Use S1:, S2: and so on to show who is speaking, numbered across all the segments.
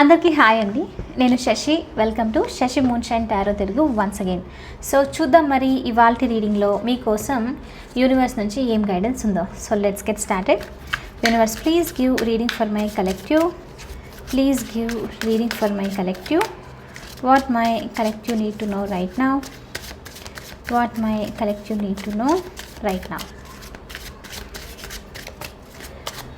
S1: అందరికీ హాయ్ అండి. నేను Shashi. Welcome to Shashi moonshine tarot Telugu once again so చూద్దాం మరి ఇవాల్టి రీడింగ్లో మీకోసం యూనివర్స్ నుంచి ఏం గైడెన్స్ ఉందో. So let's get started universe please give reading for my collective please give reading for my collective what my collective need to know right now what my collective need to know right now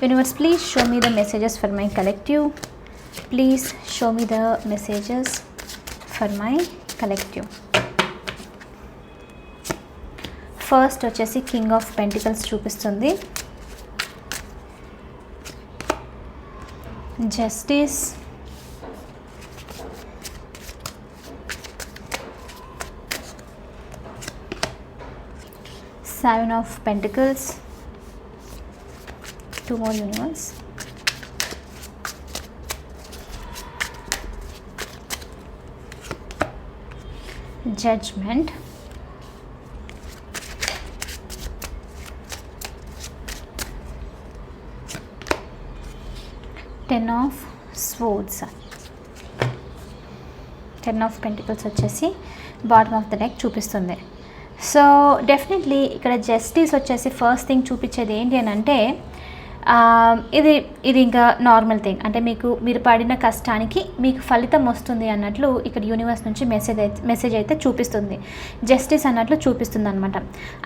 S1: Universe, please show me the messages for my collective. Please show me the messages for my collective. First వచ్చేసి king of pentacles చూపిస్తుంది justice seven of pentacles Two more universe judgment. Ten of swords ten of pentacles వచ్చేసి bottom of the deck చూపిస్తుంది. So definitely ఇక్కడ justice వచ్చేసి first thing చూపించేది ఏంటి అని అంటే ఇది ఇది ఇంకా నార్మల్ థింగ్ అంటే మీకు మీరు పడిన కష్టానికి మీకు ఫలితం వస్తుంది అన్నట్లు ఇక్కడ యూనివర్స్ నుంచి మెసేజ్ అయితే మెసేజ్ అయితే చూపిస్తుంది. జస్టిస్ అన్నట్లు చూపిస్తుంది అనమాట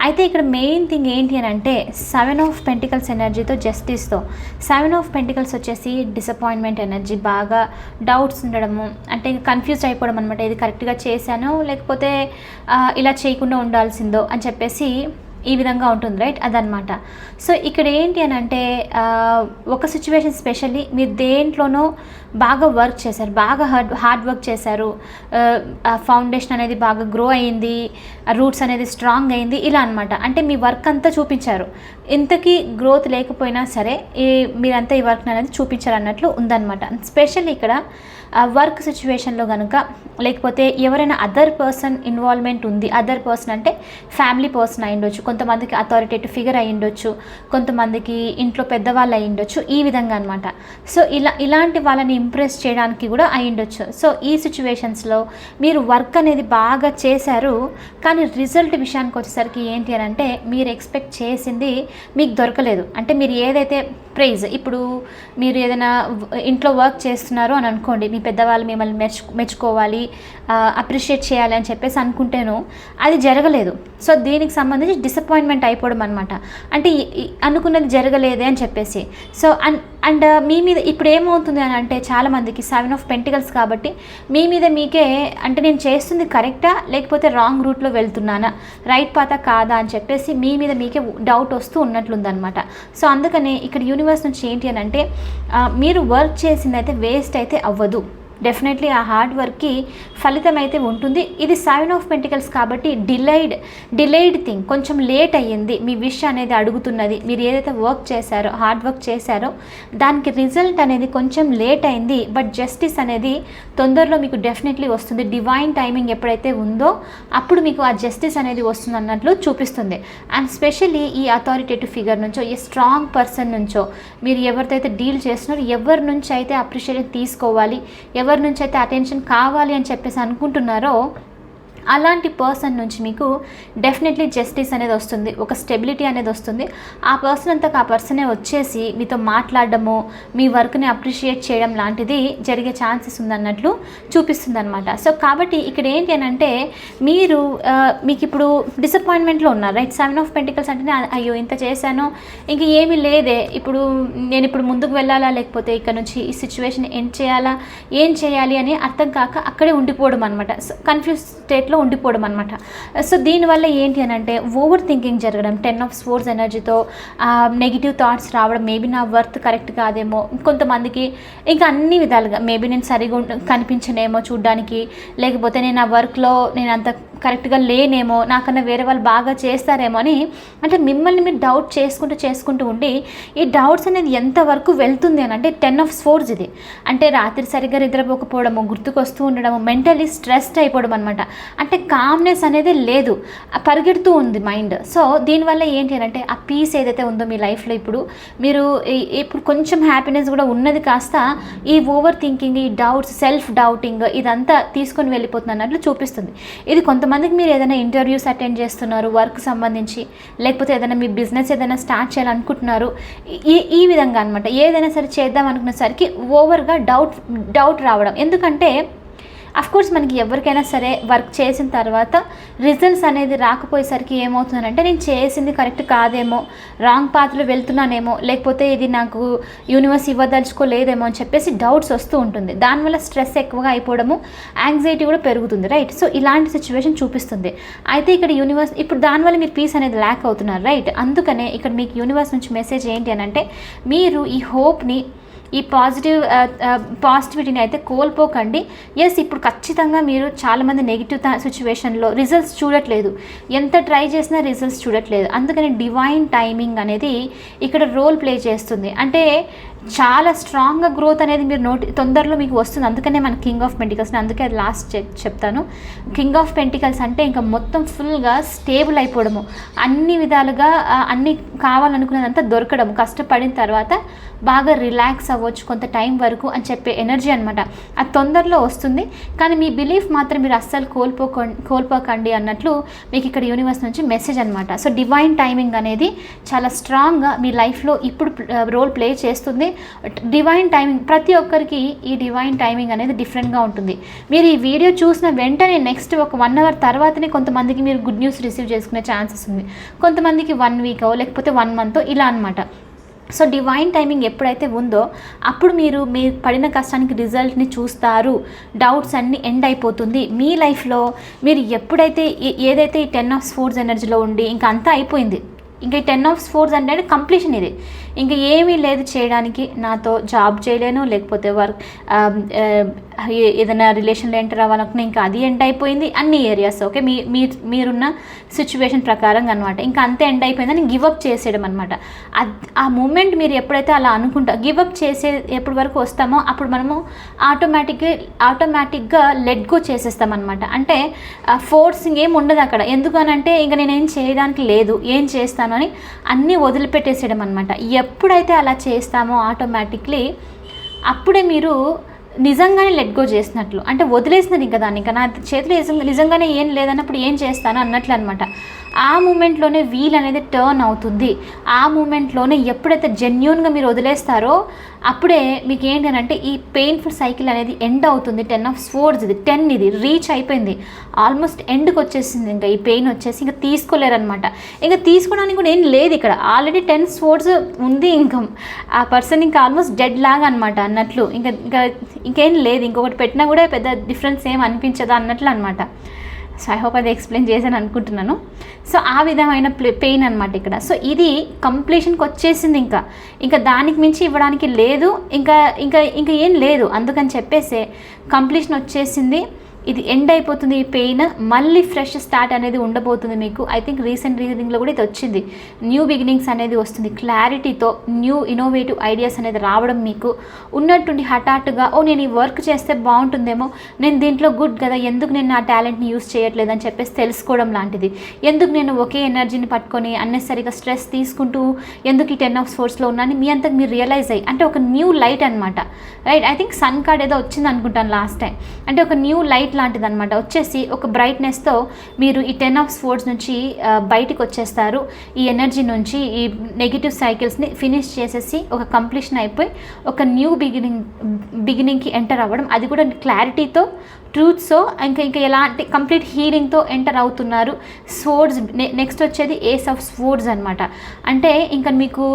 S1: అయితే ఇక్కడ మెయిన్ థింగ్ ఏంటి అని అంటే సెవెన్ ఆఫ్ పెంటికల్స్ ఎనర్జీతో జస్టిస్తో సెవెన్ ఆఫ్ పెంటికల్స్ వచ్చేసి డిసప్పాయింట్మెంట్ ఎనర్జీ బాగా డౌట్స్ ఉండడము అంటే కన్ఫ్యూజ్ అయిపోవడం అనమాట ఇది కరెక్ట్గా చేశానో లేకపోతే ఇలా చేయకుండా ఉండాల్సిందో అని చెప్పేసి ఈ విధంగా ఉంటుంది రైట్ అదనమాట సో ఇక్కడ ఏంటి అని అంటే ఒక సిచ్యువేషన్ స్పెషల్లీ మీరు దేంట్లోనో బాగా వర్క్ చేశారు బాగా హార్డ్ హార్డ్ వర్క్ చేశారు. ఫౌండేషన్ అనేది బాగా గ్రో అయింది రూట్స్ అనేది స్ట్రాంగ్ అయింది ఇలా అనమాట అంటే మీ వర్క్ అంతా చూపించారు. ఇంతకీ గ్రోత్ లేకపోయినా సరే ఈ మీరంతా ఈ వర్క్ అనేది చూపించారు అన్నట్లు ఉందన్నమాట స్పెషల్లీ ఇక్కడ వర్క్ సిచ్యువేషన్లో కనుక లేకపోతే ఎవరైనా అదర్ పర్సన్ ఇన్వాల్వ్మెంట్ ఉంది అదర్ పర్సన్ అంటే ఫ్యామిలీ పర్సన్ అయి ఉండొచ్చు. కొంతమందికి అథారిటేటివ్ ఫిగర్ అయి ఉండొచ్చు కొంతమందికి ఇంట్లో పెద్దవాళ్ళు అయి ఉండొచ్చు ఈ విధంగా అనమాట సో ఇలా ఇలాంటి వాళ్ళని ఇంప్రెస్ చేయడానికి కూడా అయి ఉండొచ్చు. సో ఈ సిచ్యువేషన్స్లో మీరు వర్క్ అనేది బాగా చేశారు కానీ రిజల్ట్ విషయానికి వచ్చేసరికి ఏంటి అని అంటే మీరు ఎక్స్పెక్ట్ చేసింది మీకు దొరకలేదు. అంటే మీరు ఏదైతే ప్రైజ్ ఇప్పుడు మీరు ఏదైనా ఇంట్లో వర్క్ చేస్తున్నారు అని అనుకోండి మీ పెద్దవాళ్ళు మిమ్మల్ని మెచ్చు మెచ్చుకోవాలి అప్రిషియేట్ చేయాలి అని చెప్పేసి అనుకుంటేను అది జరగలేదు. సో దీనికి సంబంధించి డిసప్పాయింట్మెంట్ అయిపోవడం అనమాట అంటే అనుకున్నది జరగలేదే అని చెప్పేసి. సో అండ్ అండ్ మీ మీద ఇప్పుడు ఏమవుతుంది అని అంటే చాలామందికి సెవెన్ ఆఫ్ పెంటికల్స్ కాబట్టి మీ మీద మీకే అంటే నేను చేస్తుంది కరెక్టా లేకపోతే రాంగ్ రూట్లో వెళ్తున్నానా? రైట్ పాత కాదా? అని చెప్పేసి మీ మీద మీకే డౌట్ వస్తూ ఉన్నట్లుందనమాట సో అందుకనే ఇక్కడ యూనివర్స్ నుంచి ఏంటి అని అంటే uh, మీరు వర్క్ చేసింది అయితే వేస్ట్ అయితే అవ్వదు. డెఫినెట్లీ ఆ హార్డ్ వర్క్కి ఫలితం అయితే ఉంటుంది. ఇది సెవెన్ ఆఫ్ పెంటికల్స్ కాబట్టి డిలైడ్ డిలైడ్ థింగ్ కొంచెం లేట్ అయ్యింది. మీ విష్ అనేది అడుగుతున్నది. మీరు ఏదైతే వర్క్ చేశారో హార్డ్ వర్క్ చేశారో దానికి రిజల్ట్ అనేది కొంచెం లేట్ అయింది. బట్ జస్టిస్ అనేది తొందరలో మీకు డెఫినెట్లీ వస్తుంది. డివైన్ టైమింగ్ ఎప్పుడైతే ఉందో అప్పుడు మీకు ఆ జస్టిస్ అనేది వస్తుంది అన్నట్లు చూపిస్తుంది. అండ్ స్పెషల్లీ ఈ అథారిటేటివ్ ఫిగర్ నుంచో ఈ స్ట్రాంగ్ పర్సన్ నుంచో మీరు ఎవరితో అయితే డీల్ చేస్తున్నారో ఎవరి నుంచి అయితే అప్రిషియేషన్ తీసుకోవాలి ఎవరు నుంచి అయితే అటెన్షన్ కావాలి అని చెప్పేసి అనుకుంటున్నారో అలాంటి పర్సన్ నుంచి మీకు డెఫినెట్లీ జస్టిస్ అనేది వస్తుంది ఒక స్టెబిలిటీ అనేది వస్తుంది. ఆ పర్సన్ అంతా ఆ పర్సనే వచ్చేసి మీతో మాట్లాడడము మీ వర్క్ని అప్రిషియేట్ చేయడం లాంటిది జరిగే ఛాన్సెస్ ఉందన్నట్లు చూపిస్తుంది అనమాట సో కాబట్టి ఇక్కడ ఏంటి అని అంటే మీరు మీకు ఇప్పుడు డిసప్పాయింట్మెంట్లో ఉన్నారు రైట్ సెవెన్ ఆఫ్ పెంటికల్స్ అంటే అయ్యో ఇంత చేశాను ఇంక ఏమీ లేదే. ఇప్పుడు నేను ఇప్పుడు ముందుకు వెళ్ళాలా లేకపోతే ఇక్కడ నుంచి ఈ సిచ్యువేషన్ ఎండ్ చేయాలా ఏం చేయాలి అని అర్థం కాక అక్కడే ఉండిపోవడం అనమాట కన్ఫ్యూజ్ స్టేట్ స్టేట్లో ఉండిపోవడం అనమాట సో దీనివల్ల ఏంటి అని అంటే ఓవర్ థింకింగ్ జరగడం టెన్ ఆఫ్ స్పోర్ట్స్ ఎనర్జీతో నెగిటివ్ థాట్స్ రావడం మేబీ నా వర్త్ కరెక్ట్ కాదేమో కొంతమందికి ఇంకా అన్ని విధాలుగా మేబీ నేను సరిగా కనిపించనేమో చూడ్డానికి లేకపోతే నేను ఆ వర్క్లో నేను అంత కరెక్ట్గా లేనేమో నాకన్నా వేరే వాళ్ళు బాగా చేస్తారేమో అని అంటే మిమ్మల్ని మీరు డౌట్ చేసుకుంటూ చేసుకుంటూ ఉండి ఈ డౌట్స్ అనేది ఎంతవరకు వెళ్తుంది అని అంటే టెన్ ఆఫ్ స్పోర్ట్స్ ఇది. అంటే రాత్రి సరిగ్గా నిద్రపోకపోవడము గుర్తుకొస్తూ ఉండడము మెంటలీ స్ట్రెస్డ్ అయిపోవడం అనమాట అంటే కామ్నెస్ అనేది లేదు పరిగెడుతూ ఉంది మైండ్ సో దీనివల్ల ఏంటి అని అంటే ఆ పీస్ ఏదైతే ఉందో మీ లైఫ్లో ఇప్పుడు మీరు ఇప్పుడు కొంచెం హ్యాపీనెస్ కూడా ఉన్నది కాస్త ఈ ఓవర్ థింకింగ్ ఈ డౌట్స్ సెల్ఫ్ డౌటింగ్ ఇదంతా తీసుకొని వెళ్ళిపోతుంది అన్నట్లు చూపిస్తుంది. ఇది కొంతమందికి మీరు ఏదైనా ఇంటర్వ్యూస్ అటెండ్ చేస్తున్నారు వర్క్ సంబంధించి లేకపోతే ఏదైనా మీ బిజినెస్ ఏదైనా స్టార్ట్ చేయాలనుకుంటున్నారు ఈ ఈ విధంగా అనమాట ఏదైనా సరే చేద్దాం అనుకునేసరికి ఓవర్గా డౌట్ డౌట్ రావడం. ఎందుకంటే కోర్స్ మనకి ఎవరికైనా సరే వర్క్ చేసిన తర్వాత రిజల్ట్స్ అనేది రాకపోయేసరికి ఏమవుతుందంటే నేను చేసింది కరెక్ట్ కాదేమో రాంగ్ పాత్రలో వెళ్తున్నానేమో లేకపోతే ఇది నాకు యూనివర్స్ ఇవ్వదలుచుకోలేదేమో అని చెప్పేసి డౌట్స్ వస్తూ ఉంటుంది. దానివల్ల స్ట్రెస్ ఎక్కువగా అయిపోవడము యాంగ్జైటీ కూడా పెరుగుతుంది రైట్ సో ఇలాంటి సిచ్యువేషన్ చూపిస్తుంది. అయితే ఇక్కడ యూనివర్స్ ఇప్పుడు దానివల్ల మీరు పీస్ అనేది ల్యాక్ అవుతున్నారు రైట్ అందుకనే ఇక్కడ మీకు యూనివర్స్ నుంచి మెసేజ్ ఏంటి అని అంటే మీరు ఈ హోప్ని ఈ పాజిటివ్ పాజిటివిటీని అయితే కోల్పోకండి. ఎస్ ఇప్పుడు ఖచ్చితంగా మీరు చాలామంది నెగిటివ్ సిచ్యువేషన్లో రిజల్ట్స్ చూడట్లేదు. ఎంత ట్రై చేసినా రిజల్ట్స్ చూడట్లేదు. అందుకని డివైన్ టైమింగ్ అనేది ఇక్కడ రోల్ ప్లే చేస్తుంది. అంటే చాలా స్ట్రాంగ్గా గ్రోత్ అనేది మీరు నోటి తొందరలో మీకు వస్తుంది. అందుకనే మన కింగ్ ఆఫ్ పెంటికల్స్ అందుకే అది లాస్ట్ చెప్ చెప్తాను. కింగ్ ఆఫ్ పెంటికల్స్ అంటే ఇంకా మొత్తం ఫుల్గా స్టేబుల్ అయిపోవడము. అన్ని విధాలుగా అన్ని కావాలనుకున్నదంతా దొరకడం కష్టపడిన తర్వాత బాగా రిలాక్స్ అవ్వచ్చు కొంత టైం వరకు అని చెప్పే ఎనర్జీ అనమాట అది తొందరలో వస్తుంది. కానీ మీ బిలీఫ్ మాత్రం మీరు అస్సలు కోల్పోక కోల్పోకండి అన్నట్లు మీకు ఇక్కడ యూనివర్స్ నుంచి మెసేజ్ అనమాట సో డివైన్ టైమింగ్ అనేది చాలా స్ట్రాంగ్గా మీ లైఫ్లో ఇప్పుడు రోల్ ప్లే చేస్తుంది. డివైన్ టైమింగ్ ప్రతి ఒక్కరికి ఈ డివైన్ టైమింగ్ అనేది డిఫరెంట్గా ఉంటుంది. మీరు ఈ వీడియో చూసిన వెంటనే నెక్స్ట్ ఒక వన్ అవర్ తర్వాతనే కొంతమందికి మీరు గుడ్ న్యూస్ రిసీవ్ చేసుకునే ఛాన్సెస్ ఉంది. కొంతమందికి వన్ వీకో లేకపోతే వన్ మంత్ ఇలా అనమాట సో డివైన్ టైమింగ్ ఎప్పుడైతే ఉందో అప్పుడు మీరు మీ పడిన కష్టానికి రిజల్ట్ని చూస్తారు. డౌట్స్ అన్నీ ఎండ్ అయిపోతుంది. మీ లైఫ్లో మీరు ఎప్పుడైతే ఏ- ఏదైతే ఈ టెన్ ఆఫ్ స్పోర్ట్స్ ఎనర్జీలో ఉండి ఇంకా అంతా అయిపోయింది. ఇంకా ఈ టెన్ ఆఫ్ స్పోర్ట్స్ అంటే కంప్లీషన్ ఇది. ఇంకా ఏమీ లేదు చేయడానికి. నాతో జాబ్ చేయలేను లేకపోతే వర్క్ ఏదైనా రిలేషన్లో ఎంటర్ అవ్వాలనుకున్నా ఇంకా అది ఎండ్ అయిపోయింది అన్ని ఏరియాస్ ఓకే? మీ మీ- మీరున్న సిచ్యువేషన్ ప్రకారం అనమాట ఇంకా అంతే ఎండ్ అయిపోయిందని గివప్ చేసేయడం అనమాట ఆ మూమెంట్ మీరు ఎప్పుడైతే అలా అనుకుంటా గివప్ చేసే ఎప్పటి వరకు వస్తామో అప్పుడు మనము ఆటోమేటిక్గా ఆటోమేటిక్గా లెట్ గో చేసేస్తాం అనమాట అంటే ఫోర్సింగ్ ఏం ఉండదు అక్కడ. ఎందుకనంటే ఇంకా నేనేం చేయడానికి లేదు ఏం చేస్తాను అని అన్నీ వదిలిపెట్టేసేయడం అనమాట ఎప్పుడైతే అలా చేస్తామో ఆటోమేటిక్లీ అప్పుడే మీరు నిజంగానే లెట్ గో చేసినట్లు. అంటే వదిలేసినది ఇంకా దాన్ని. ఇంకా నా చేతిలో నిజంగా- నిజంగానే ఏం లేదన్నప్పుడు ఏం చేస్తాను అన్నట్లు అనమాట ఆ మూమెంట్లోనే వీల్ అనేది టర్న్ అవుతుంది. ఆ మూమెంట్లోనే ఎప్పుడైతే జెన్యున్గా మీరు వదిలేస్తారో అప్పుడే మీకు ఏంటి అని అంటే ఈ పెయిన్ఫుల్ సైకిల్ అనేది ఎండ్ అవుతుంది. టెన్ ఆఫ్ స్పోర్ట్స్ ఇది. టెన్ ఇది. రీచ్ అయిపోయింది. ఆల్మోస్ట్ ఎండ్కి వచ్చేసింది ఇంకా ఈ పెయిన్ వచ్చేసి. ఇంకా తీసుకోలేరనమాట ఇంకా తీసుకోవడానికి కూడా ఏం లేదు ఇక్కడ. ఆల్రెడీ టెన్ స్పోర్ట్స్ ఉంది ఇంకా. ఆ పర్సన్ ఇంకా ఆల్మోస్ట్ డెడ్ లాగా అనమాట అన్నట్లు. ఇంకా ఇంకా ఇంకేం లేదు. ఇంకొకటి పెట్టినా కూడా పెద్ద డిఫరెన్స్ ఏం అనిపించదా అన్నట్లు అనమాట సో ఐ హోప్ అది ఎక్స్ప్లెయిన్ చేశాను అనుకుంటున్నాను. సో ఆ విధమైన ప్లే పెయిన్ అనమాట ఇక్కడ. సో ఇది కంప్లీషన్కి వచ్చేసింది ఇంకా. ఇంకా దానికి మించి ఇవ్వడానికి లేదు. ఇంకా ఇంకా ఇంకా ఏం లేదు. అందుకని చెప్పేసే కంప్లీషన్ వచ్చేసింది. ఇది ఎండ్ అయిపోతుంది ఈ పెయిన్ మళ్ళీ ఫ్రెష్ స్టార్ట్ అనేది ఉండబోతుంది మీకు. ఐ థింక్ రీసెంట్ రీడింగ్లో కూడా ఇది వచ్చింది. న్యూ బిగినింగ్స్ అనేది వస్తుంది. క్లారిటీతో న్యూ ఇన్నోవేటివ్ ఐడియాస్ అనేది రావడం మీకు. ఉన్నట్టుండి హఠాత్తుగా ఓ నేను ఈ వర్క్ చేస్తే బాగుంటుందేమో. నేను దీంట్లో గుడ్ కదా. ఎందుకు నేను నా టాలెంట్ని యూస్ చేయట్లేదు? అని చెప్పేసి తెలుసుకోవడం లాంటిది. ఎందుకు నేను ఒకే ఎనర్జీని పట్టుకొని అన్నెసరిగా స్ట్రెస్ తీసుకుంటూ ఎందుకు ఈ టెన్ ఆఫ్ స్పోర్ట్స్లో ఉన్నాను? మీ అంతకు మీరు రియలైజ్ అయ్యి అంటే ఒక న్యూ లైట్ అనమాట right I think sun card ఏదో వచ్చింది అనుకుంటాను లాస్ట్ టైం అంటే ఒక న్యూ లైట్ లాంటిది అనమాట వచ్చేసి ఒక బ్రైట్నెస్తో మీరు ఈ టెన్ ఆఫ్ స్పోర్ట్స్ నుంచి బయటికి వచ్చేస్తారు. ఈ ఎనర్జీ నుంచి ఈ నెగిటివ్ సైకిల్స్ని ఫినిష్ చేసేసి ఒక కంప్లీషన్ అయిపోయి ఒక న్యూ బిగినింగ్ బిగినింగ్కి ఎంటర్ అవ్వడం. అది కూడా క్లారిటీతో ట్రూత్స్తో ఇంకా ఇంకా ఎలాంటి కంప్లీట్ హీలింగ్తో ఎంటర్ అవుతున్నారు. స్వోర్డ్స్ నెక్స్ట్ వచ్చేది ఏస్ ఆఫ్ స్వోర్డ్స్ అనమాట అంటే ఇంకా మీకు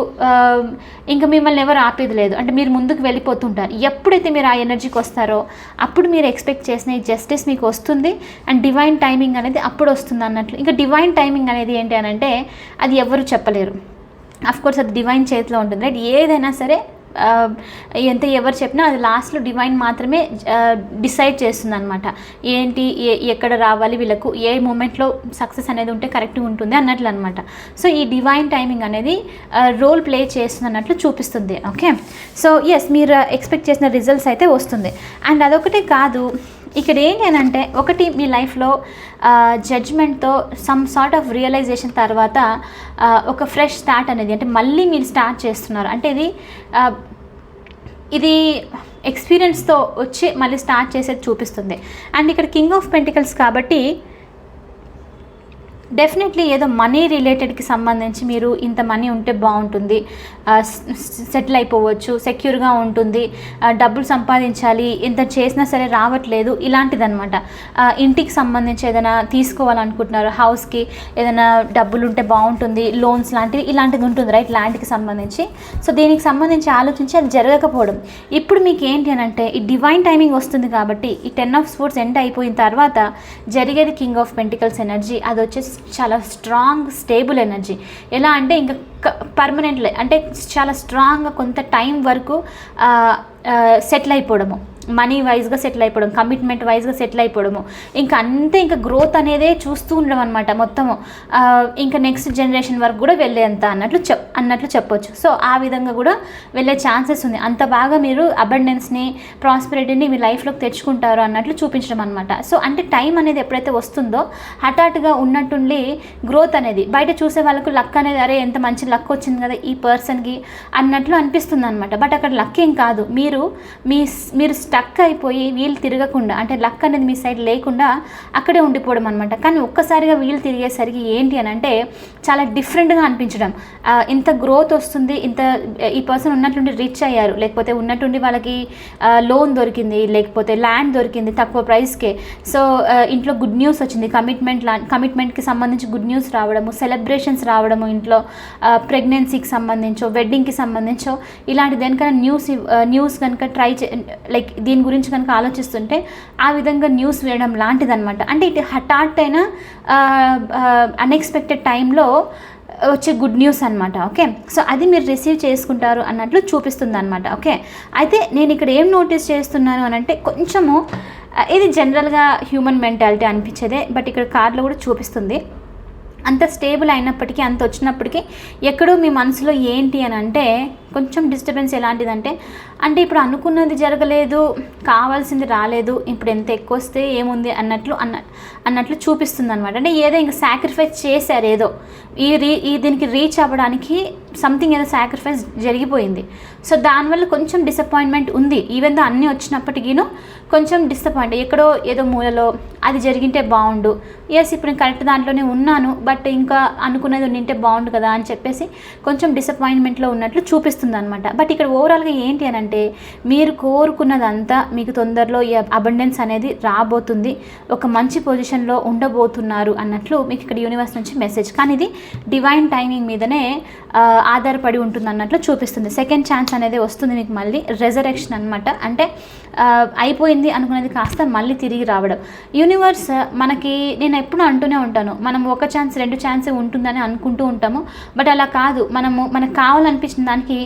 S1: ఇంకా మిమ్మల్ని ఎవరు ఆపేది లేదు. అంటే మీరు ముందుకు వెళ్ళిపోతుంటారు. ఎప్పుడైతే మీరు ఆ ఎనర్జీకి వస్తారో అప్పుడు మీరు ఎక్స్పెక్ట్ చేసిన జస్ట్ జస్టిస్ మీకు వస్తుంది అండ్ డివైన్ టైమింగ్ అనేది అప్పుడు వస్తుంది అన్నట్లు. ఇంకా డివైన్ టైమింగ్ అనేది ఏంటి అని అంటే అది ఎవరు చెప్పలేరు. కోర్స్ అది డివైన్ చేతిలో ఉంటుంది. రైట్ ఏదైనా సరే uh, ఎంత ఎవరు చెప్పినా అది లాస్ట్లో డివైన్ మాత్రమే uh, డిసైడ్ చేస్తుంది అనమాట ఏంటి ఏ ఎక్కడ రావాలి వీళ్ళకు ఏ మూమెంట్లో సక్సెస్ అనేది ఉంటే కరెక్ట్గా ఉంటుంది అన్నట్లు అనమాట సో ఈ డివైన్ టైమింగ్ అనేది uh, రోల్ ప్లే చేస్తుంది అన్నట్లు చూపిస్తుంది. ఓకే సో ఎస్ మీరు ఎక్స్పెక్ట్ చేసిన రిజల్ట్స్ అయితే వస్తుంది. అండ్ అదొకటే కాదు ఇక్కడ ఏం అని అంటే ఒకటి మీ లైఫ్లో జడ్జ్మెంట్తో సమ్ సార్ట్ ఆఫ్ రియలైజేషన్ తర్వాత ఒక ఫ్రెష్ స్టార్ట్ అనేది అంటే మళ్ళీ మీరు స్టార్ట్ చేస్తున్నారు. అంటే ఇది ఇది ఎక్స్పీరియన్స్తో వచ్చి మళ్ళీ స్టార్ట్ చేసేది చూపిస్తుంది. అండ్ ఇక్కడ కింగ్ ఆఫ్ పెంటికల్స్ కాబట్టి డెఫినెట్లీ ఏదో మనీ రిలేటెడ్కి సంబంధించి మీరు ఇంత మనీ ఉంటే బాగుంటుంది. సెటిల్ అయిపోవచ్చు సెక్యూర్గా ఉంటుంది. డబ్బులు సంపాదించాలి ఇంత చేసినా సరే రావట్లేదు ఇలాంటిదన్నమాట. ఇంటికి సంబంధించి ఏదైనా తీసుకోవాలనుకుంటున్నారు హౌస్కి ఏదైనా డబ్బులు ఉంటే బాగుంటుంది లోన్స్ లాంటివి ఇలాంటిది ఉంటుంది రైట్ ల్యాండ్కి సంబంధించి. సో దీనికి సంబంధించి ఆలోచించి అది జరగకపోవడం. ఇప్పుడు మీకు ఏంటి అని అంటే ఈ డివైన్ టైమింగ్ వస్తుంది కాబట్టి ఈ టెన్ ఆఫ్ స్పోర్ట్స్ ఎండ్ అయిపోయిన తర్వాత జరిగేది కింగ్ ఆఫ్ పెంటికల్స్ ఎనర్జీ అది వచ్చేసి చాలా స్ట్రాంగ్ స్టేబుల్ ఎనర్జీ ఎలా అంటే ఇంకా పర్మనెంట్లీ అంటే చాలా స్ట్రాంగ్గా కొంత టైం వరకు సెటిల్ అయిపోవడము. మనీ వైజ్గా సెటిల్ అయిపోవడం కమిట్మెంట్ వైజ్గా సెటిల్ అయిపోవడము. ఇంకా అంతే ఇంకా గ్రోత్ అనేదే చూస్తూ ఉండడం అనమాట మొత్తము. ఇంకా నెక్స్ట్ జనరేషన్ వరకు కూడా వెళ్ళేంత అన్నట్లు చెప్ అన్నట్లు చెప్పొచ్చు. సో ఆ విధంగా కూడా వెళ్ళే ఛాన్సెస్ ఉంది. అంత బాగా మీరు అబండెన్స్ని ప్రాస్పెరిటీని మీ లైఫ్లోకి తెచ్చుకుంటారు అన్నట్లు చూపించడం అనమాట సో అంటే టైం అనేది ఎప్పుడైతే వస్తుందో హఠాత్తుగా ఉన్నట్టుండి గ్రోత్ అనేది బయట చూసే వాళ్ళకు లక్ అనేది అరే ఎంత మంచి లక్ వచ్చింది కదా ఈ పర్సన్కి అన్నట్లు అనిపిస్తుంది అనమాట బట్ అక్కడ లక్ ఏం కాదు. మీరు మీ మీరు స్టక్ అయిపోయి వీలు తిరగకుండా అంటే లక్ అనేది మీ సైడ్ లేకుండా అక్కడే ఉండిపోవడం అనమాట కానీ ఒక్కసారిగా వీలు తిరిగేసరికి ఏంటి అని అంటే చాలా డిఫరెంట్గా అనిపించడం. ఇంత గ్రోత్ వస్తుంది ఇంత ఈ పర్సన్ ఉన్నట్టుండి రిచ్ అయ్యారు లేకపోతే ఉన్నట్టుండి వాళ్ళకి లోన్ దొరికింది లేకపోతే ల్యాండ్ దొరికింది తక్కువ ప్రైస్కే సో ఇంట్లో గుడ్ న్యూస్ వచ్చింది కమిట్మెంట్ లా కమిట్మెంట్కి సంబంధించి గుడ్ న్యూస్ రావడము సెలబ్రేషన్స్ రావడము ఇంట్లో ప్రెగ్నెన్సీకి సంబంధించో వెడ్డింగ్కి సంబంధించో ఇలాంటి దేనికైనా న్యూస్ న్యూస్ కనుక ట్రై చే లైక్ దీని గురించి కనుక ఆలోచిస్తుంటే ఆ విధంగా న్యూస్ వినడం లాంటిదనమాట అంటే ఇటు హఠాత్ అయిన అన్ఎక్స్పెక్టెడ్ టైంలో వచ్చే గుడ్ న్యూస్ అనమాట ఓకే సో అది మీరు రిసీవ్ చేసుకుంటారు అన్నట్లు చూపిస్తుంది అనమాట ఓకే అయితే నేను ఇక్కడ ఏం నోటీస్ చేస్తున్నాను అని అంటే కొంచెము ఇది జనరల్గా హ్యూమన్ మెంటాలిటీ అనిపించేదే బట్ ఇక్కడ కార్లో కూడా చూపిస్తుంది. అంత స్టేబుల్ అయినప్పటికీ అంత వచ్చినప్పటికీ ఎక్కడో మీ మనసులో ఏంటి అని అంటే కొంచెం డిస్టర్బెన్స్ ఎలాంటిదంటే అంటే ఇప్పుడు అనుకున్నది జరగలేదు కావాల్సింది రాలేదు ఇప్పుడు ఎంత ఎక్కువ వస్తే ఏముంది అన్నట్లు అన్న అన్నట్లు చూపిస్తుంది అనమాట అంటే ఏదో ఇంకా సాక్రిఫైస్ చేశారు ఏదో. ఈ రీ ఈ దీనికి రీచ్ అవ్వడానికి సంథింగ్ ఏదో సాక్రిఫైస్ జరిగిపోయింది. సో దానివల్ల కొంచెం డిసప్పాయింట్మెంట్ ఉంది. ఈవెన్ దో అన్నీ వచ్చినప్పటికీను కొంచెం డిసప్పాయింట్ ఎక్కడో ఏదో మూలలో అది జరిగింటే బాగుండు. ఎస్ ఇప్పుడు నేను కరెక్ట్ దాంట్లోనే ఉన్నాను బట్ ఇంకా అనుకున్నది ఉండింటే బాగుండు కదా అని చెప్పేసి కొంచెం డిసప్పాయింట్మెంట్లో ఉన్నట్లు చూపిస్తుంది అనమాట బట్ ఇక్కడ ఓవరాల్గా ఏంటి అని అంటే మీరు కోరుకున్నదంతా మీకు తొందరలో ఈ అబండెన్స్ అనేది రాబోతుంది. ఒక మంచి పొజిషన్లో ఉండబోతున్నారు అన్నట్లు మీకు ఇక్కడ యూనివర్స్ నుంచి మెసేజ్ కానీ ఇది డివైన్ టైమింగ్ మీదనే ఆధారపడి ఉంటుంది అన్నట్లు చూపిస్తుంది. సెకండ్ ఛాన్స్ అనేది వస్తుంది మీకు మళ్ళీ. రెజరెక్షన్ అనమాట అంటే అయిపోయింది అనుకునేది కాస్త మళ్ళీ తిరిగి రావడం. యూనివర్స్ మనకి నేను ఎప్పుడు అంటూనే ఉంటాను. మనం ఒక ఛాన్స్ రెండు ఛాన్స్ ఉంటుందని అనుకుంటూ ఉంటాము. బట్ అలా కాదు. మనము మనకు కావాలనిపించిన దానికి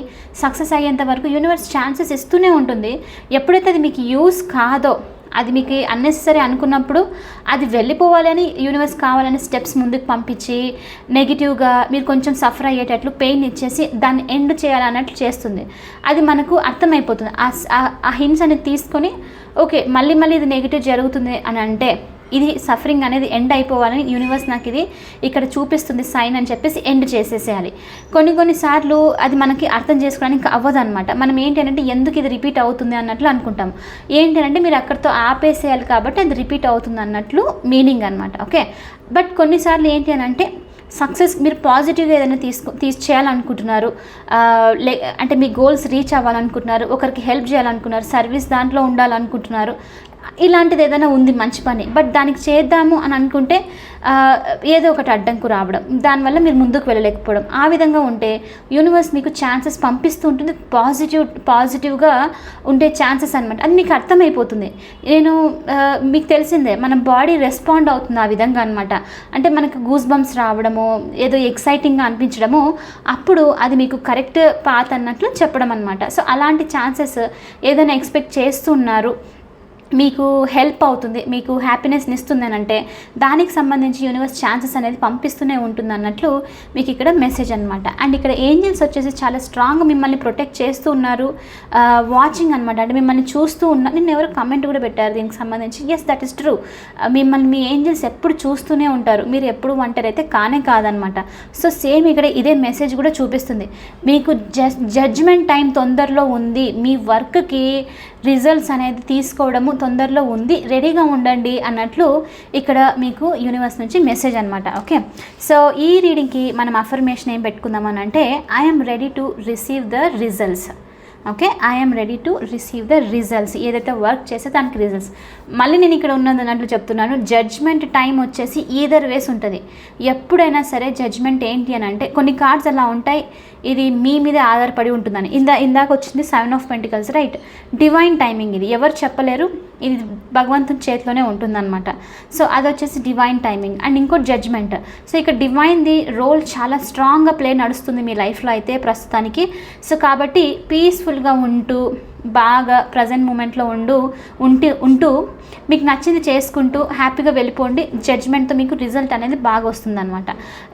S1: సక్సెస్ అయ్యేంత వరకు యూనివర్స్ ఛాన్సెస్ ఇస్తూనే ఉంటుంది. ఎప్పుడైతే అది మీకు యూస్ కాదో అది మీకు అన్నెసరీ అనుకున్నప్పుడు అది వెళ్ళిపోవాలని యూనివర్స్ కావాలని స్టెప్స్ ముందుకు పంపించి నెగిటివ్గా మీరు కొంచెం సఫర్ అయ్యేటట్లు పెయిన్ ఇచ్చేసి దాన్ని ఎండ్ చేయాలన్నట్లు చేస్తుంది. అది మనకు అర్థమైపోతుంది. ఆ స- ఆ- అనేది తీసుకొని ఓకే మళ్ళీ మళ్ళీ ఇది నెగిటివ్ జరుగుతుంది అని అంటే ఇది సఫరింగ్ అనేది ఎండ్ అయిపోవాలని యూనివర్స్ నాకు ఇది ఇక్కడ చూపిస్తుంది సైన్ అని చెప్పేసి ఎండ్ చేసేసేయాలి. కొన్ని కొన్నిసార్లు అది మనకి అర్థం చేసుకోవడానికి అవ్వదు అనమాట మనం ఏంటి అంటే ఎందుకు ఇది రిపీట్ అవుతుంది అన్నట్లు అనుకుంటాం. ఏంటి అంటే మీరు అక్కడితో ఆపేసేయాలి కాబట్టి అది రిపీట్ అవుతుంది అన్నట్లు మీనింగ్ అనమాట ఓకే బట్ కొన్నిసార్లు ఏంటి అని అంటే సక్సెస్ మీరు పాజిటివ్గా ఏదైనా తీసుకో తీసి చేయాలనుకుంటున్నారు. లే అంటే మీ గోల్స్ రీచ్ అవ్వాలనుకుంటున్నారు. ఒకరికి హెల్ప్ చేయాలనుకున్నారు సర్వీస్ దాంట్లో ఉండాలనుకుంటున్నారు. ఇలాంటిది ఏదైనా ఉంది మంచి పని. బట్ దానికి చేద్దాము అని అనుకుంటే ఏదో ఒకటి అడ్డంకు రావడం. దానివల్ల మీరు ముందుకు వెళ్ళలేకపోవడం. ఆ విధంగా ఉంటే యూనివర్స్ మీకు ఛాన్సెస్ పంపిస్తూ ఉంటుంది. పాజిటివ్ పాజిటివ్గా ఉండే ఛాన్సెస్ అనమాట అది మీకు అర్థమైపోతుంది. నేను మీకు తెలిసిందే మన బాడీ రెస్పాండ్ అవుతుంది ఆ విధంగా అనమాట అంటే మనకు గూస్ బంప్స్ రావడము ఏదో ఎక్సైటింగ్గా అనిపించడము అప్పుడు అది మీకు కరెక్ట్ పాత్ అన్నట్లు చెప్పడం అనమాట సో అలాంటి ఛాన్సెస్ ఏదైనా ఎక్స్పెక్ట్ చేస్తున్నారు మీకు హెల్ప్ అవుతుంది మీకు హ్యాపీనెస్ని ఇస్తుంది అని అంటే దానికి సంబంధించి యూనివర్స్ ఛాన్సెస్ అనేది పంపిస్తూనే ఉంటుంది అన్నట్లు మీకు ఇక్కడ మెసేజ్ అనమాట అండ్ ఇక్కడ ఏంజల్స్ వచ్చేసి చాలా స్ట్రాంగ్ మిమ్మల్ని ప్రొటెక్ట్ చేస్తూ ఉన్నారు వాచింగ్ అనమాట అంటే మిమ్మల్ని చూస్తూ ఉన్నారు. నేను ఎవరు కమెంట్ కూడా పెట్టారు దీనికి సంబంధించి. ఎస్ దట్ ఇస్ ట్రూ మిమ్మల్ని మీ ఏంజల్స్ ఎప్పుడు చూస్తూనే ఉంటారు. మీరు ఎప్పుడు ఒంటరి అయితే కానే కాదనమాట సో సేమ్ ఇక్కడ ఇదే మెసేజ్ కూడా చూపిస్తుంది. మీకు జడ్జ్మెంట్ టైం తొందరలో ఉంది. మీ వర్క్కి రిజల్ట్స్ అనేది తీసుకోవడము తొందరలో ఉంది. రెడీగా ఉండండి అన్నట్లు ఇక్కడ మీకు యూనివర్స్ నుంచి మెసేజ్ అనమాట ఓకే సో ఈ రీడింగ్కి మనం అఫర్మేషన్ ఏం పెట్టుకుందామని అంటే I'm ready to receive the results okay? I'm ready to receive the results ఏదైతే వర్క్ చేస్తే దానికి రిజల్ట్స్ మళ్ళీ నేను ఇక్కడ ఉన్నదన్నట్లు చెప్తున్నాను. జడ్జ్మెంట్ టైం వచ్చేసి ఈదర్ వేస్ ఉంటుంది. ఎప్పుడైనా సరే జడ్జ్మెంట్ ఏంటి అని అంటే కొన్ని కార్డ్స్ అలా ఉంటాయి. ఇది మీ మీద ఆధారపడి ఉంటుందని. ఇందా ఇందాక వచ్చింది seven of pentacles right divine timing ఇది. ఎవరు చెప్పలేరు? ఇది భగవంతుని చేతిలోనే ఉంటుందన్నమాట. సో అది వచ్చేసి డివైన్ టైమింగ్ అండ్ ఇంకో జడ్జ్మెంట్ సో ఇక్కడ డివైన్ది రోల్ చాలా స్ట్రాంగ్గా ప్లే నడుస్తుంది మీ లైఫ్లో అయితే ప్రస్తుతానికి. సో కాబట్టి పీస్ఫుల్ పీస్ఫుల్గా ఉంటూ బాగా ప్రజెంట్ మూమెంట్లో ఉండు ఉంటూ ఉంటూ మీకు నచ్చింది చేసుకుంటూ హ్యాపీగా వెళ్ళిపోండి. జడ్జ్మెంట్తో మీకు రిజల్ట్ అనేది బాగా వస్తుంది అనమాట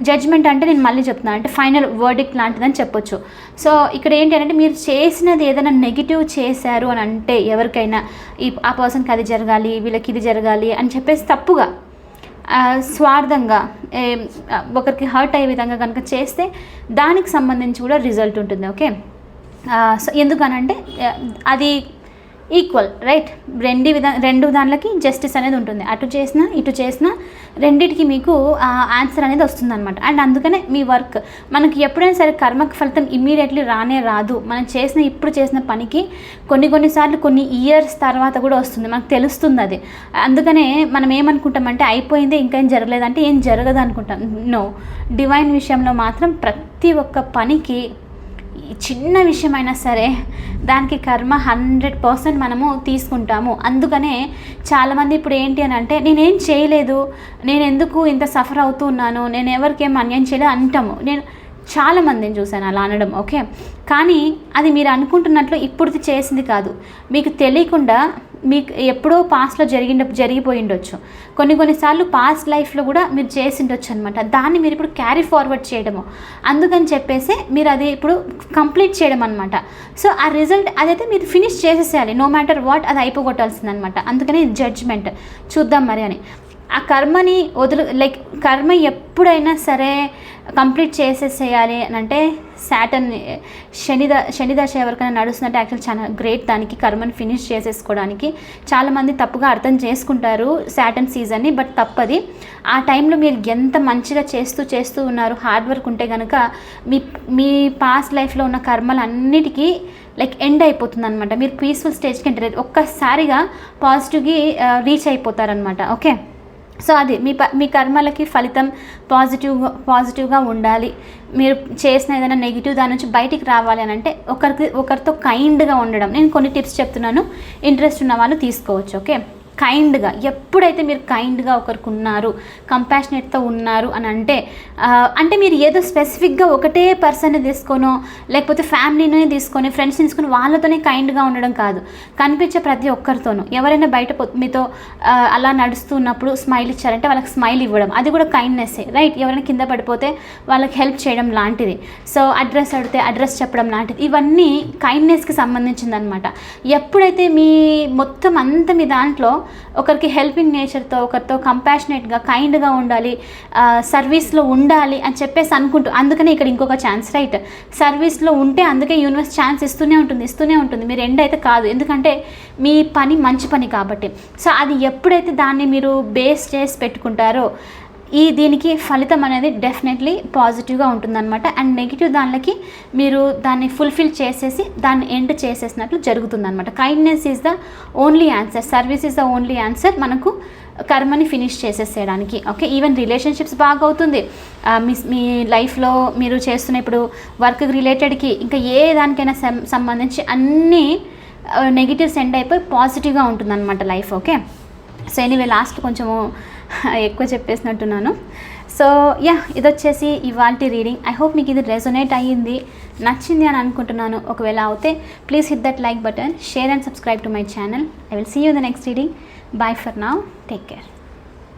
S1: జడ్జ్మెంట్ అంటే నేను మళ్ళీ చెప్తున్నాను అంటే ఫైనల్ వర్డిక్ లాంటిదని చెప్పొచ్చు. సో ఇక్కడ ఏంటి అంటే మీరు చేసినది ఏదైనా నెగిటివ్ చేశారు అని అంటే ఎవరికైనా ఈ ఆ పర్సన్కి అది జరగాలి వీళ్ళకి ఇది జరగాలి అని చెప్పేసి తప్పుగా స్వార్థంగా ఒకరికి హర్ట్ అయ్యే విధంగా కనుక చేస్తే దానికి సంబంధించి కూడా రిజల్ట్ ఉంటుంది ఓకే ఎందుకనంటే అది ఈక్వల్ రైట్ రెండు విధ రెండు దానిలకి జస్టిస్ అనేది ఉంటుంది. అటు చేసినా ఇటు చేసినా రెండిటికి మీకు ఆన్సర్ అనేది వస్తుందన్నమాట. అండ్ అందుకనే మీ వర్క్ మనకి ఎప్పుడైనా సరే కర్మకు ఫలితం ఇమ్మీడియట్లీ రానే రాదు. మనం చేసిన ఇప్పుడు చేసిన పనికి కొన్ని కొన్నిసార్లు కొన్ని ఇయర్స్ తర్వాత కూడా వస్తుంది. మనకు తెలుస్తుంది అది. అందుకనే మనం ఏమనుకుంటామంటే అయిపోయింది ఇంకా ఏం జరగలేదంటే ఏం జరగదు అనుకుంటాం. నో డివైన్ విషయంలో మాత్రం ప్రతి ఒక్క పనికి చిన్న విషయమైనా సరే దానికి కర్మ హండ్రెడ్ పర్సెంట్ మనము తీసుకుంటాము. అందుకనే చాలామంది ఇప్పుడు ఏంటి అని అంటే నేనేం చేయలేదు నేను ఎందుకు ఇంత సఫర్ అవుతూ ఉన్నాను నేను ఎవరికేం అన్యాయం చేయలేదు అంటాము. నేను చాలా మందిని చూశాను అలా అనడం ఓకే? కానీ అది మీరు అనుకుంటున్నట్లు ఇప్పుడు చేసింది కాదు. మీకు తెలియకుండా మీకు ఎప్పుడో పాస్ట్లో జరిగిండ జరిగిపోయి ఉండొచ్చు కొన్ని కొన్నిసార్లు పాస్ట్ లైఫ్లో కూడా మీరు చేసి ఉండొచ్చు అనమాట దాన్ని మీరు ఇప్పుడు క్యారీ ఫార్వర్డ్ చేయడము. అందుకని చెప్పేసి మీరు అది ఇప్పుడు కంప్లీట్ చేయడం అనమాట సో ఆ రిజల్ట్ అదైతే మీరు ఫినిష్ చేసేసేయాలి. నో మ్యాటర్ వాట్ అది అయిపోగొట్టాల్సింది అనమాట అందుకని జడ్జ్మెంట్ చూద్దాం మరి అని. ఆ కర్మని వదులు లైక్ కర్మ ఎప్పుడైనా సరే కంప్లీట్ చేసేసేయాలి అని అంటే శాటన్ శనిద శనిదశ ఎవరికైనా నడుస్తుందంటే యాక్చువల్ చాలా గ్రేట్ దానికి కర్మని ఫినిష్ చేసేసుకోవడానికి. చాలామంది తప్పుగా అర్థం చేసుకుంటారు శాటన్ సీజన్ని బట్ తప్పది. ఆ టైంలో మీరు ఎంత మంచిగా చేస్తూ చేస్తూ ఉన్నారు హార్డ్ వర్క్ ఉంటే కనుక మీ మీ పాస్ట్ లైఫ్లో ఉన్న కర్మలు అన్నిటికీ లైక్ ఎండ్ అయిపోతుంది అనమాట మీరు పీస్ఫుల్ స్టేజ్కి ఎంటర్ ఒక్కసారిగా పాజిటివ్కి రీచ్ uh, అయిపోతారనమాట ఓకే సో అది మీ ప మీ కర్మలకి ఫలితం పాజిటివ్గా పాజిటివ్గా ఉండాలి. మీరు చేసిన ఏదైనా నెగిటివ్ దాని నుంచి బయటికి రావాలి అని అంటే ఒకరికి ఒకరితో కైండ్గా ఉండడం. నేను కొన్ని టిప్స్ చెప్తున్నాను. ఇంట్రెస్ట్ ఉన్న వాళ్ళు తీసుకోవచ్చు ఓకే? కైండ్గా ఎప్పుడైతే మీరు కైండ్గా ఒకరికి ఉన్నారు కంపాషనేట్తో ఉన్నారు అని అంటే అంటే మీరు ఏదో స్పెసిఫిక్గా ఒకటే పర్సన్ని తీసుకోనో లేకపోతే ఫ్యామిలీనే తీసుకొని ఫ్రెండ్స్ తీసుకొని వాళ్ళతోనే కైండ్గా ఉండడం కాదు. కనిపించే ప్రతి ఒక్కరితోనూ. ఎవరైనా బయట మీతో అలా నడుస్తున్నప్పుడు స్మైల్ ఇచ్చారంటే వాళ్ళకి స్మైల్ ఇవ్వడం. అది కూడా కైండ్నెస్సే రైట్ ఎవరైనా కింద పడిపోతే వాళ్ళకి హెల్ప్ చేయడం లాంటిది. సో అడ్రస్ అడిగితే అడ్రస్ చెప్పడం లాంటిది. ఇవన్నీ కైండ్నెస్కి సంబంధించిందనమాట ఎప్పుడైతే మీ మొత్తం అంత మీ దాంట్లో ఒకరికి హెల్పింగ్ నేచర్తో ఒకరితో కంపాషనేట్గా కైండ్గా ఉండాలి సర్వీస్లో ఉండాలి అని చెప్పేసి అనుకుంటూ అందుకనే ఇక్కడ ఇంకొక ఛాన్స్ రైట్ సర్వీస్లో ఉంటే అందుకే యూనివర్స్ ఛాన్స్ ఇస్తూనే ఉంటుంది ఇస్తూనే ఉంటుంది. మీరు ఎండ్ అయితే కాదు. ఎందుకంటే మీ పని మంచి పని కాబట్టి. సో అది ఎప్పుడైతే దాన్ని మీరు బేస్ చేసి పెట్టుకుంటారో ఈ దీనికి ఫలితం అనేది డెఫినెట్లీ పాజిటివ్గా ఉంటుందన్నమాట. అండ్ నెగిటివ్ దానిలోకి మీరు దాన్ని ఫుల్ఫిల్ చేసేసి దాన్ని ఎండ్ చేసేసినట్లు జరుగుతుందన్నమాట. Kindness is the only answer service is the only answer మనకు కర్మని ఫినిష్ చేసేసేయడానికి. ఓకే ఈవెన్ రిలేషన్షిప్స్ బాగా అవుతుంది మీ మీ లైఫ్లో మీరు చేస్తున్న ఇప్పుడు వర్క్ రిలేటెడ్కి ఇంకా ఏ దానికైనా సం సంబంధించి అన్నీ నెగిటివ్స్ ఎండ్ అయిపోయి పాజిటివ్గా ఉంటుందన్నమాట life okay so anyway last కొంచెము ఎక్కువ చెప్పేసినట్టున్నాను. సో యా ఇది వచ్చేసి ఇవాళ రీడింగ్. ఐ హోప్ మీకు ఇది రెజొనేట్ అయ్యింది నచ్చింది అని అనుకుంటున్నాను. ఒకవేళ అవుతే please hit that like button share and subscribe to my channel I will see you the next reading bye for now take care